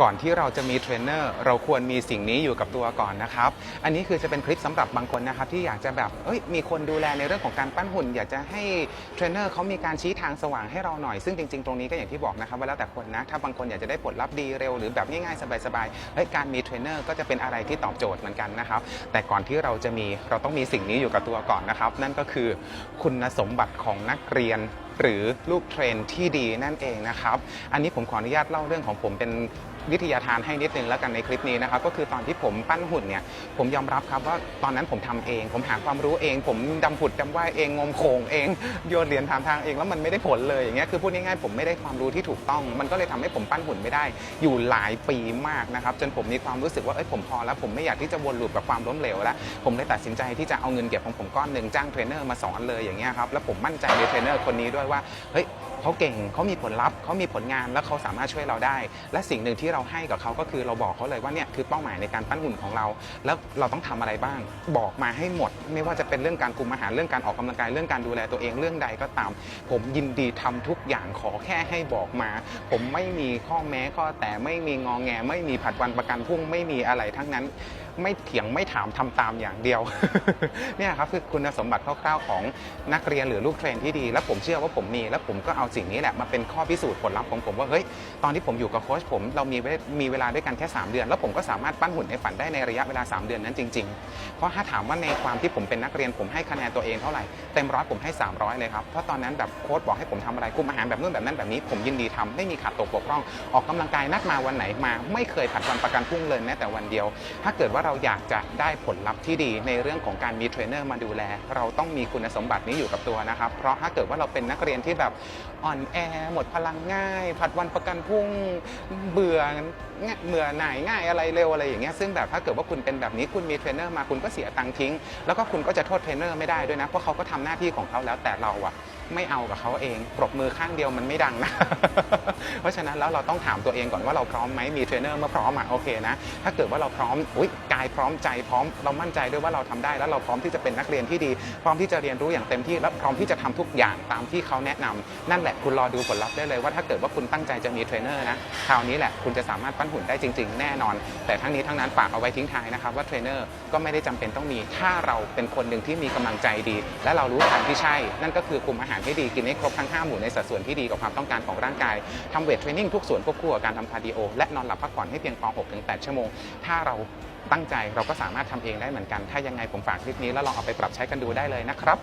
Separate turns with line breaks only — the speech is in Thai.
ก่อนที่เราจะมีเทรนเนอร์เราควรมีสิ่งนี้อยู่กับตัวก่อนนะครับ อันนี้คือจะเป็นคลิปสำหรับบางคนนะครับที่อยากจะแบบเอ้ยมีคนดูแลในเรื่องของการปั้นหุ่น อยากจะให้เทรนเนอร์เขามีการชี้ทางสว่างให้เราหน่อยซึ่งจริงๆ ตรงนี้ก็อย่างที่บอกนะครับว่าแล้วแต่คนนะถ้าบางคนอยากจะได้ผลลัพธ์ดีเร็วหรือแบบง่ายๆสบายๆเฮ้ยการมีเทรนเนอร์ก็จะเป็นอะไรที่ตอบโจทย์เหมือนกันนะครับแต่ก่อนที่เราจะมีเราต้องมีสิ่งนี้อยู่กับตัวก่อนนะครับ นั่นก็คือคุณสมบัติของนักเรียน หรือลูกเทรนที่ดีนั่นเองนะครับ อันนี้ผมขออนุญาตเล่าเรื่องของผมเป็นวิทยาทานให้นิดนึงแล้วกันในคลิปนี้นะครับก็คือตอนที่ผมปั้นหุ่นเนี่ยผมยอมรับครับว่าตอนนั้นผมทำเอง ผมหาความรู้เอง ผมดำผุดดำว่ายเองงมโขงเองโยนเหรียญถามทางเองแล้วมันไม่ได้ผลเลยอย่างเงี้ยคือพูดง่ายๆผมไม่ได้ความรู้ที่ถูกต้อง มันก็เลยทำให้ผมปั้นหุ่นไม่ได้ อยู่หลายปีมากนะครับจนผมมีความรู้สึกว่าเอ้ยผมพอแล้วผมไม่อยากที่จะวนลูปกับความล้มเหลวแล้วผมเลยตัดสินใจที่จะเอาเงินเก็บของผมก้อนหนึ่งจ้างเทรนเนอร์มาสอนเลยอย่างเงี้ยครับแล้วผมมั่นใจในเทรนเนอร์คนนี้ด้วยว่าเฮ้ย เขาเก่งเขามีผลลัพธ์เขามีผลงานแล้วเขาสามารถช่วยเราได้ และสิ่งหนึ่งที่เราให้กับเขาก็คือเราบอกเขาเลยว่าเนี่ยคือเป้าหมายในการปั้นหุ่นของเรา แล้วเราต้องทำอะไรบ้าง บอกมาให้หมด ไม่ว่าจะเป็นเรื่องการคุมอาหารเรื่องการออกกำลังกายเรื่องการดูแลตัวเองเรื่องใดก็ตาม ผมยินดีทำทุกอย่างขอแค่ให้บอกมา ผมไม่มีข้อแม้ข้อแต่ไม่มีงองแง ไม่มีผัดวันประกันพรุ่งไม่มีอะไรทั้งนั้นไม่เถียงไม่ถามทำตามอย่างเดียวเนี่ยครับคือคุณสมบัติคร่าวๆของนักเรียนหรือลูกเทรนที่ดี และผมเชื่อว่าผมมีและผมก็เอาสิ่งนี้แหละมาเป็นข้อพิสูจน์ผลลัพธ์ของผมว่าเฮ้ยตอนที่ผมอยู่กับโค้ชผมเรามีเวมีเวลาด้วยกันแค่ 3 เดือน แล้วผมก็สามารถปั้นหุ่นในฝันได้ในระยะเวลา 3 เดือนนั้นจริง ๆ เพราะถ้าถามว่าในความที่ผมเป็นนักเรียนผมให้คะแนนตัวเองเท่าไหร่เต็มร้อยผมให้ 300 เลยครับเพราะตอนนั้นแบบโค้ชบอกให้ผมทำอะไรคุมอาหารแบบนู้นแบบนั้นแบบนี้ผมยินดีทำไม่มีขาดตกบกพร่องออกกำลังกายนัดมาวันไหนมา ไม่เคยผัดวันประกันพรุ่งเลยแม้แต่วันเดียว ถ้าเกิดว่าเราอยากจะได้ผลลัพธ์ที่ดีในเรื่องของการมีเทรนเนอร์มาดูแล เราต้องมีคุณสมบัตินี้อยู่กับตัวนะครับ เพราะถ้าเกิดว่าเราเป็นนักเรียนที่แบบอ่อนแอ หมดพลังง่าย ผัดวันประกันพรุ่งเบื่อง่ายเบื่อหน่ายง่ายอะไรเร็วอะไรอย่างเงี้ยซึ่งแบบถ้าเกิดว่าคุณเป็นแบบนี้คุณมีเทรนเนอร์มาคุณก็เสียตังค์ทิ้ง แล้วก็คุณก็จะโทษเทรนเนอร์ไม่ได้ด้วยนะเพราะเขาก็ทำหน้าที่ของเขาแล้วแต่เราอะ ไม่เอากับเขาเอง ปรบมือข้างเดียวมันไม่ดังนะ เพราะฉะนั้นแล้วเราต้องถามตัวเองก่อนว่าเราพร้อมไหมมีเทรนเนอร์เมื่อพร้อมอะโอเคนะ ถ้าเกิดว่าเราพร้อมอุ้ยกายพร้อมใจพร้อมเรามั่นใจด้วยว่าเราทำได้แล้วเราพร้อมที่จะเป็นนักเรียนที่ดี พร้อมที่จะเรียนรู้อย่างเต็มที่และพร้อมที่จะทำทุกอย่างตามที่เขาแนะนำนั่นแหละคุณรอดูผลลัพธ์ได้เลยว่าถ้าเกิดว่าคุณตั้งใจจะมีเทรนเนอร์นะคราวนี้แหละคุณจะสามารถปั้นหุ่นได้จริง ๆ แน่นอน แต่ทั้งนี้ทั้งนั้นฝากเอาไว้ทิ้งท้ายนะครับว่าเทรนเนอร์ก็ไม่ได้จำเป็นต้องมีถ้าเราเป็นคนหนึ่งที่มีกำลังใจดี และเรารู้ทางที่ใช่ นั่นก็คือคุมอาหารให้ดีกินให้ครบทั้งห้าหมู่ในสัดส่วนที่ดีกับความต้องการของร่างกายทำเวทเทรนนิ่งทุกส่วนควบคู่กับการทำคาร์ดิโอและนอนหลับพักผ่อนให้เพียงพอ6-8 ชั่วโมง ถ้าเราตั้งใจเราก็สามารถทำเองได้เหมือนกัน ถ้ายังไงผมฝากคลิปนี้แล้วลองเอาไปปรับใช้กันดูได้เลยนะครับ